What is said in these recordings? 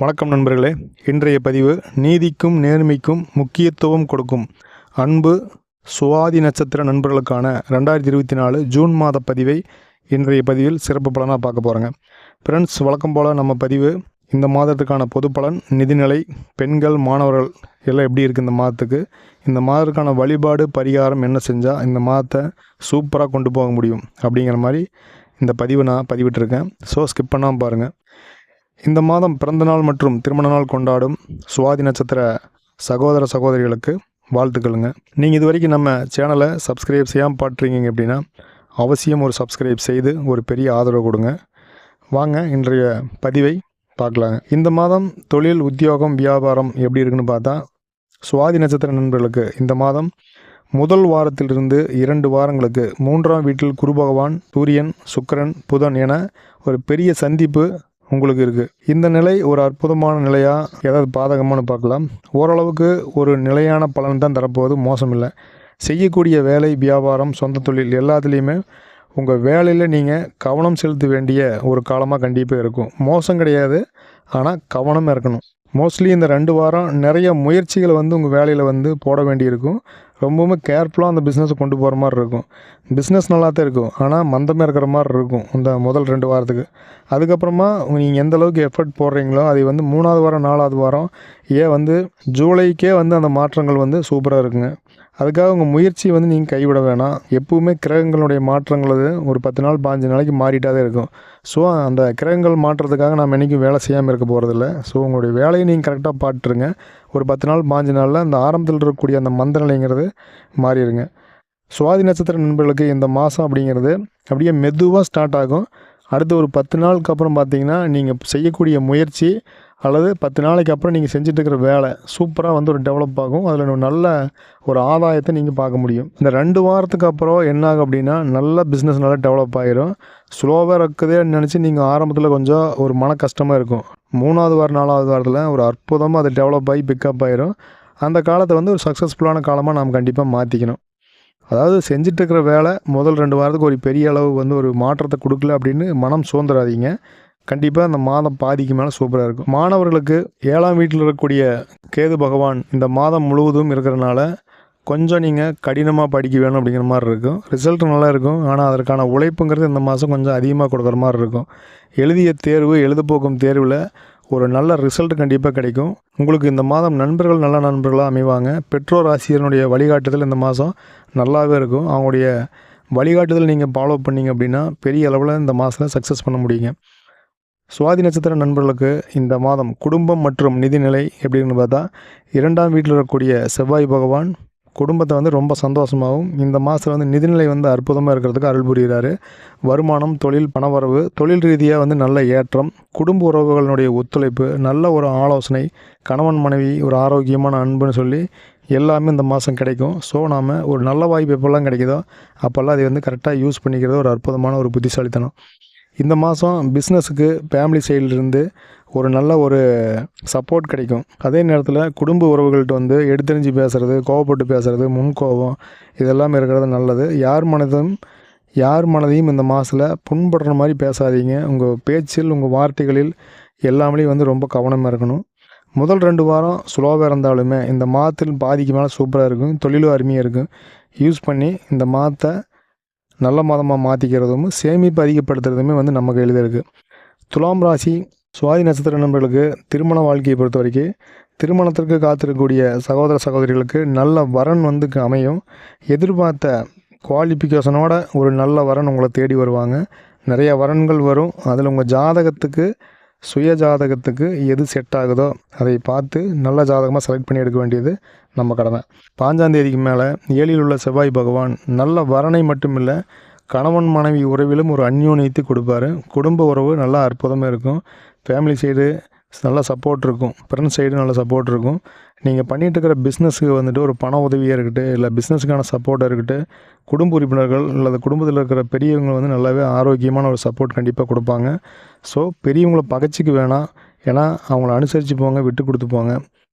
வணக்கம் நண்பர்களே. இன்றைய பதிவு நீதிக்கும் நேர்மைக்கும் முக்கியத்துவம் கொடுக்கும் அன்பு சுவாதி நட்சத்திர நண்பர்களுக்கான ரெண்டாயிரத்தி இருபத்தி நாலு ஜூன் மாத பதிவை இன்றைய பதிவில் சிறப்பு பலனாக பார்க்க போகிறோங்க ஃப்ரெண்ட்ஸ் வழக்கம் போல் நம்ம பதிவு இந்த மாதத்துக்கான பொது பலன் நிதிநிலை பெண்கள் மாணவர்கள் எல்லாம் எப்படி இருக்குது இந்த மாதத்துக்கு? இந்த மாதத்துக்கான வழிபாடு பரிகாரம் என்ன செஞ்சால் இந்த மாதத்தை சூப்பராக கொண்டு போக முடியும்? அப்படிங்கிற மாதிரி இந்த பதிவை நான் பதிவிட்டிருக்கேன். ஸோ ஸ்கிப் பண்ணாமல் பாருங்கள் இந்த மாதம் பிறந்தநாள் மற்றும் திருமண நாள் கொண்டாடும் சுவாதி நட்சத்திர சகோதர சகோதரிகளுக்கு வாழ்த்துக்களுங்க. நீங்கள் இது வரைக்கும் நம்ம சேனலை சப்ஸ்கிரைப் செய்யாமல் பாட்டுறீங்க அப்படின்னா அவசியம் ஒரு சப்ஸ்கிரைப் செய்து ஒரு பெரிய ஆதரவு கொடுங்க. வாங்க இன்றைய பதிவை பார்க்கலாங்க. இந்த மாதம் தொழில் உத்தியோகம் வியாபாரம் எப்படி இருக்குன்னு பார்த்தா சுவாதி நட்சத்திர நண்பர்களுக்கு இந்த மாதம் முதல் வாரத்திலிருந்து இரண்டு வாரங்களுக்கு மூன்றாம் வீட்டில் குரு பகவான் சூரியன் சுக்கிரன் புதன் என ஒரு பெரிய சந்திப்பு உங்களுக்கு இருக்குது இந்த நிலை ஒரு அற்புதமான நிலையாக ஏதாவது பாதகமானு பார்க்கலாம். ஓரளவுக்கு ஒரு நிலையான பலன் தான் தரப்போகுது. மோசம் இல்லை செய்யக்கூடிய வேலை வியாபாரம் சொந்த தொழில் எல்லாத்துலேயுமே உங்கள் வேலையில் நீங்கள் கவனம் செலுத்த வேண்டிய ஒரு காலமாக கண்டிப்பாக இருக்கும். மோசம் கிடையாது. ஆனால் கவனமாக இருக்கணும். மோஸ்ட்லி இந்த ரெண்டு வாரம் நிறைய முயற்சிகளை வந்து உங்கள் வேலையில் வந்து போட வேண்டியிருக்கும். ரொம்பவுமே கேர்ஃபுல்லாக அந்த பிஸ்னஸை கொண்டு போகிற மாதிரி இருக்கும். பிஸ்னஸ் நல்லா தான் இருக்கும். ஆனால் மந்தமாக இருக்கிற மாதிரி இருக்கும். இந்த முதல் ரெண்டு வாரத்துக்கு. அதுக்கப்புறமா நீங்கள் எந்த அளவுக்கு எஃபர்ட் போடுறீங்களோ அது வந்து மூணாவது வாரம் நாலாவது வாரம் ஏன் வந்து ஜூலைக்கே வந்து அந்த மாற்றங்கள் வந்து சூப்பராக இருக்குங்க. அதுக்காக உங்கள் முயற்சி வந்து நீங்கள் கைவிட வேணாம். எப்பவுமே கிரகங்களுடைய மாற்றங்கள் அது ஒரு பத்து நாள் பாஞ்சு நாளைக்கு மாறிட்டே தான் இருக்கும். ஸோ அந்த கிரகங்கள் மாற்றுறதுக்காக நாம் என்றைக்கும் வேலை செய்யாமல் இருக்க போகிறதில்ல ஸோ உங்களுடைய வேலையை நீங்கள் கரெக்டாக பாட்டுருங்க ஒரு பத்து நாள் பாஞ்சு நாளில் அந்த ஆரம்பத்தில் இருக்கக்கூடிய அந்த மந்த நிலைங்கிறது மாறிடுங்க. சுவாதி நட்சத்திர நண்பர்களுக்கு இந்த மாதம் அப்படிங்கிறது அப்படியே மெதுவாக ஸ்டார்ட் ஆகும். அடுத்து ஒரு பத்து நாளுக்கு அப்புறம் பார்த்தீங்கன்னா நீங்கள் செய்யக்கூடிய முயற்சி அல்லது பத்து நாளைக்கு அப்புறம் நீங்கள் செஞ்சுட்டு இருக்கிற வேலை சூப்பராக வந்து ஒரு டெவலப் ஆகும். அதில் நல்ல ஒரு ஆதாயத்தை நீங்கள் பார்க்க முடியும். இந்த ரெண்டு வாரத்துக்கு அப்புறம் என்ன ஆகும் அப்படின்னா நல்ல பிஸ்னஸ் நல்லா டெவலப் ஆகிரும் ஸ்லோவாக இருக்குதே நினச்சி நீங்கள் ஆரம்பத்தில் கொஞ்சம் ஒரு மன கஷ்டமாக இருக்கும். மூணாவது வாரம் நாலாவது வாரத்தில் ஒரு அற்புதமாக அது டெவலப் ஆகி பிக்கப் ஆயிரும். அந்த காலத்தை வந்து ஒரு சக்ஸஸ்ஃபுல்லான காலமாக நாம் கண்டிப்பாக மாற்றிக்கணும் அதாவது செஞ்சிட்ருக்கிற வேலை முதல் ரெண்டு வாரத்துக்கு ஒரு பெரிய அளவு வந்து ஒரு மாற்றத்தை கொடுக்கல அப்படின்னு மனம் சுதந்திராதீங்க கண்டிப்பாக அந்த மாதம் பாதிக்கு மேலே சூப்பராக இருக்கும். மாணவர்களுக்கு ஏழாம் வீட்டில் இருக்கக்கூடிய கேது பகவான் இந்த மாதம் முழுவதும் இருக்கிறனால கொஞ்சம் நீங்கள் கடினமாக படிக்க வேணும் அப்படிங்கிற மாதிரி இருக்கும். ரிசல்ட் நல்லா இருக்கும். ஆனால் அதற்கான உழைப்புங்கிறது இந்த மாதம் கொஞ்சம் அதிகமாக கொடுக்குற மாதிரி இருக்கும். எழுதிய தேர்வு எழுதுபோக்கும் தேர்வில் ஒரு நல்ல ரிசல்ட் கண்டிப்பாக கிடைக்கும். உங்களுக்கு இந்த மாதம் நண்பர்கள் நல்ல நண்பர்களாக அமைவாங்க. பெற்றோர் ஆசிரியனுடைய வழிகாட்டுதல் இந்த மாதம் நல்லாவே இருக்கும். அவங்களுடைய வழிகாட்டுதல் நீங்கள் ஃபாலோ பண்ணிங்க அப்படின்னா பெரிய அளவில் இந்த மாதத்தில் சக்ஸஸ் பண்ண முடியுங்க. சுவாதி நட்சத்திர நண்பர்களுக்கு இந்த மாதம் குடும்பம் மற்றும் நிதிநிலை எப்படின்னு பார்த்தா இரண்டாம் வீட்டில் இருக்கக்கூடிய செவ்வாய் பகவான் குடும்பத்தை வந்து ரொம்ப சந்தோஷமாகவும் இந்த மாதத்தில் வந்து நிதிநிலை வந்து அற்புதமாக இருக்கிறதுக்கு அருள் புரிகிறாரு. வருமானம் தொழில் பணவரவு தொழில் ரீதியாக வந்து நல்ல ஏற்றம் குடும்ப உறவுகளுடைய ஒத்துழைப்பு நல்ல ஒரு ஆலோசனை கணவன் மனைவி ஒரு ஆரோக்கியமான அன்புன்னு சொல்லி எல்லாமே இந்த மாதம் கிடைக்கும். ஸோ நாம் ஒரு நல்ல வாய்ப்பு எப்போல்லாம் கிடைக்குதோ அப்போல்லாம் அதை வந்து கரெக்டாக யூஸ் பண்ணிக்கிறது ஒரு அற்புதமான ஒரு புத்திசாலித்தனம். இந்த மாதம் பிஸ்னஸுக்கு ஃபேமிலி சைட்லேருந்து ஒரு நல்ல ஒரு சப்போர்ட் கிடைக்கும். அதே நேரத்தில் குடும்ப உறவுகள்கிட்ட வந்து எடுத்தறிஞ்சு பேசுகிறது கோவப்பட்டு பேசுகிறது முன்கோபம் இதெல்லாம் இருக்கிறது நல்லது. யார் மனதும் யார் மனதையும் இந்த மாதத்தில் புண்படுற மாதிரி பேசாதீங்க. உங்கள் பேச்சில் உங்கள் வார்த்தைகளில் எல்லாமே வந்து ரொம்ப கவனமாக இருக்கணும். முதல் ரெண்டு வாரம் ஸ்லோவாக இருந்தாலுமே இந்த மாதத்தில் பாதிக்கு மேலே சூப்பராக இருக்கும். தொழிலும் அருமையாக இருக்கும். யூஸ் பண்ணி இந்த மாதத்தை நல்ல மாதமாக மாற்றிக்கிறதும் சேமிப்பு அதிகப்படுத்துறதுமே வந்து நம்ம கையில் தான் இருக்குது துலாம் ராசி சுவாதி நட்சத்திர நண்பர்களுக்கு திருமண வாழ்க்கையை பொறுத்த வரைக்கும் திருமணத்திற்கு காத்திருக்கக்கூடிய சகோதர சகோதரிகளுக்கு நல்ல வரன் வந்து அமையும். எதிர்பார்த்த குவாலிஃபிகேஷனோட ஒரு நல்ல வரன் உங்களை தேடி வருவாங்க. நிறைய வரன்கள் வரும். அதில் உங்கள் ஜாதகத்துக்கு சுய ஜாதகத்துக்கு எது செட் ஆகுதோ அதை பார்த்து நல்ல ஜாதகமாக செலக்ட் பண்ணி எடுக்க வேண்டியது நம்ம கடமை. பாஞ்சாம் தேதிக்கு மேலே ஏழில் உள்ள செவ்வாய் பகவான் நல்ல வரனை மட்டும் இல்லை கணவன் மனைவி உறவிலும் ஒரு அந்யோன்யத்தை கொடுப்பாரு. குடும்ப உறவு நல்லா அற்புதமாக இருக்கும். ஃபேமிலி சைடு நல்ல சப்போர்ட் இருக்கும். ஃப்ரெண்ட்ஸ் சைடு நல்ல சப்போர்ட் இருக்கும். நீங்கள் பண்ணிகிட்டு இருக்கிற பிஸ்னஸுக்கு வந்துட்டு ஒரு பண உதவியாக இருக்கட்டும் இல்லை பிஸ்னஸுக்கான சப்போர்ட்டாக இருக்கட்டும் குடும்ப உறுப்பினர்கள் அல்லது குடும்பத்தில் இருக்கிற பெரியவங்க வந்து நல்லாவே ஆரோக்கியமான ஒரு சப்போர்ட் கண்டிப்பாக கொடுப்பாங்க. ஸோ பெரியவங்கள பகச்சிக்கு வேணாம். ஏன்னா அவங்கள அனுசரித்து போங்க விட்டு கொடுத்து போங்க.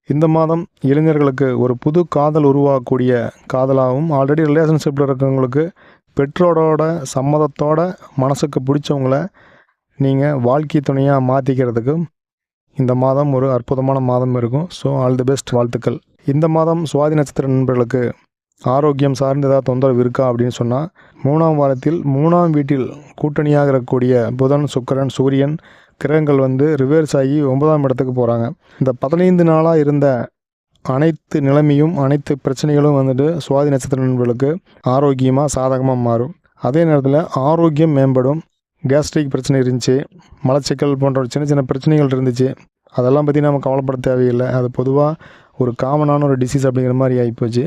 இந்த மாதம் இளைஞர்களுக்கு ஒரு புது காதல் உருவாகக்கூடிய காதலாகவும் ஆல்ரெடி ரிலேஷன்ஷிப்பில் இருக்கிறவங்களுக்கு பெற்றோரோட சம்மதத்தோட மனசுக்கு பிடிச்சவங்கள நீங்கள் வாழ்க்கை துணையாக மாற்றிக்கிறதுக்கு இந்த மாதம் ஒரு அற்புதமான மாதம் இருக்கும். ஸோ ஆல் தி பெஸ்ட் வாழ்த்துக்கள். இந்த மாதம் சுவாதி நட்சத்திர நண்பர்களுக்கு ஆரோக்கியம் சார்ந்த ஏதாவது தொந்தரவு இருக்கா அப்படின்னு சொன்னால் மூணாம் வாரத்தில் மூணாம் வீட்டில் கூட்டணியாக இருக்கக்கூடிய புதன் சுக்கிரன் சூரியன் கிரகங்கள் வந்து ரிவர்ஸ் ஆகி ஒன்பதாம் இடத்துக்கு போகிறாங்க இந்த பதினைந்து நாளாக இருந்த அனைத்து நிலைமையும் அனைத்து பிரச்சனைகளும் வந்துட்டு சுவாதி நட்சத்திர நண்பர்களுக்கு ஆரோக்கியமாக சாதகமாக மாறும். அதே நேரத்தில் ஆரோக்கியம் மேம்படும். கேஸ்ட்ரிக் பிரச்சனை இருந்துச்சு மலச்சிக்கல் போன்ற சின்ன சின்ன பிரச்சனைகள் இருந்துச்சு. அதெல்லாம் பற்றி நம்ம கவலைப்பட தேவையில்லை. அது பொதுவாக ஒரு காமனான ஒரு டிசீஸ் அப்படிங்கிற மாதிரி ஆகிப்போச்சு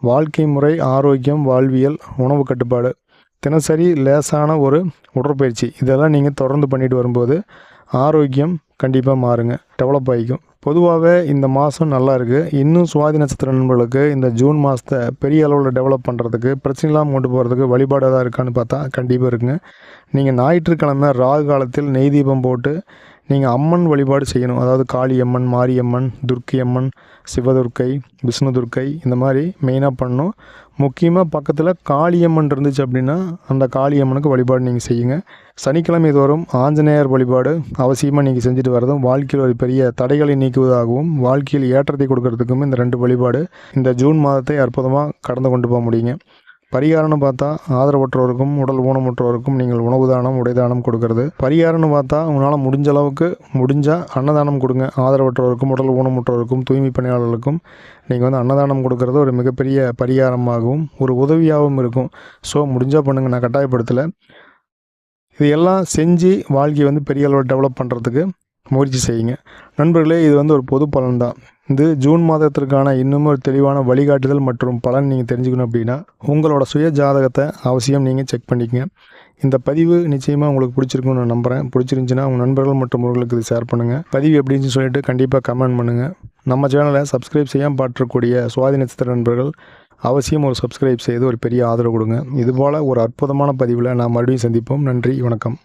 வாழ்க்கை முறை ஆரோக்கியம் வாழ்வியல் உணவு கட்டுப்பாடு. தினசரி லேசான ஒரு உடற்பயிற்சி. இதெல்லாம் நீங்கள் தொடர்ந்து பண்ணிட்டு வரும்போது ஆரோக்கியம் கண்டிப்பாக மாறுங்க. டெவலப் ஆகிக்கும். பொதுவாகவே இந்த மாதம் நல்லா இருக்குது இன்னும் சுவாதி நட்சத்திர நண்பர்களுக்கு இந்த ஜூன் மாதத்தை பெரிய அளவில் டெவலப் பண்ணுறதுக்கு பிரச்சனை இல்லாமல் கொண்டு போகிறதுக்கு வழிபாடு எதாவது இருக்கான்னு பார்த்தா கண்டிப்பாக இருக்குங்க. நீங்கள் ஞாயிற்றுக்கிழமை ராகு காலத்தில் நெய் தீபம் போட்டு நீங்கள் அம்மன் வழிபாடு செய்யணும். அதாவது காளியம்மன் மாரியம்மன் துர்க்கி அம்மன் சிவதுர்க்கை விஷ்ணு துர்க்கை இந்த மாதிரி மெயினாக பண்ணணும். முக்கியமாக பக்கத்தில் காளியம்மன் இருந்துச்சு அப்படின்னா அந்த காளியம்மனுக்கு வழிபாடு நீங்கள் செய்யுங்க. சனிக்கிழமை தோறும் ஆஞ்சநேயர் வழிபாடு அவசியமாக நீங்கள் செஞ்சுட்டு வரதும் வாழ்க்கையில் ஒரு பெரிய தடைகளை நீக்குவதாகவும் வாழ்க்கையில் ஏற்றத்தை கொடுக்கறதுக்கும் இந்த ரெண்டு வழிபாடு இந்த ஜூன் மாதத்தை அற்புதமாக கடந்து கொண்டு போக முடியுங்க. பரிகாரம்னு பார்த்தா ஆதரவற்றோருக்கும் உடல் ஊனமுற்றோருக்கும் நீங்கள் உணவு தானம் உடைதானம் கொடுக்கறது. பரிகாரம்னு பார்த்தா உங்களால் முடிஞ்ச அளவுக்கு முடிஞ்சால் அன்னதானம் கொடுங்க. ஆதரவற்றோருக்கும் உடல் ஊனமுற்றோருக்கும் தூய்மை பணியாளர்களுக்கும் நீங்கள் வந்து அன்னதானம் கொடுக்கறது ஒரு மிகப்பெரிய பரிகாரமாகவும் ஒரு உதவியாகவும் இருக்கும். ஸோ முடிஞ்சால் பண்ணுங்கள் நான் கட்டாயப்படுத்தலை. இது எல்லாம் செஞ்சு வாழ்க்கையை வந்து பெரிய அளவில் டெவலப் பண்ணுறதுக்கு முயற்சி செய்யுங்க. நண்பர்களே இது வந்து ஒரு பொது பலன் தான் இது ஜூன் மாதத்திற்கான இன்னும் ஒரு தெளிவான வழிகாட்டுதல் மற்றும் பலன் நீங்கள் தெரிஞ்சுக்கணும் அப்படின்னா உங்களோட சுய ஜாதகத்தை அவசியம் நீங்கள் செக் பண்ணிக்கங்க. இந்த பதிவு நிச்சயமாக உங்களுக்கு பிடிச்சிருக்கும்னு நான் நம்புகிறேன் பிடிச்சிருந்துச்சின்னா உங்கள் நண்பர்கள் மற்றும் உறவுகளுக்கு இது ஷேர் பண்ணுங்கள் பதிவு எப்படின்னு சொல்லிட்டு கண்டிப்பாக கமெண்ட் பண்ணுங்கள் நம்ம சேனலை சப்ஸ்கிரைப் செய்யாமல் பாற்றக்கூடிய சுவாதி நட்சத்திர நண்பர்கள் அவசியம் ஒரு சப்ஸ்கிரைப் செய்து ஒரு பெரிய ஆதரவு கொடுங்க. இதுபோல் ஒரு அற்புதமான பதிவில் நான் மறுபடியும் சந்திப்போம். நன்றி வணக்கம்.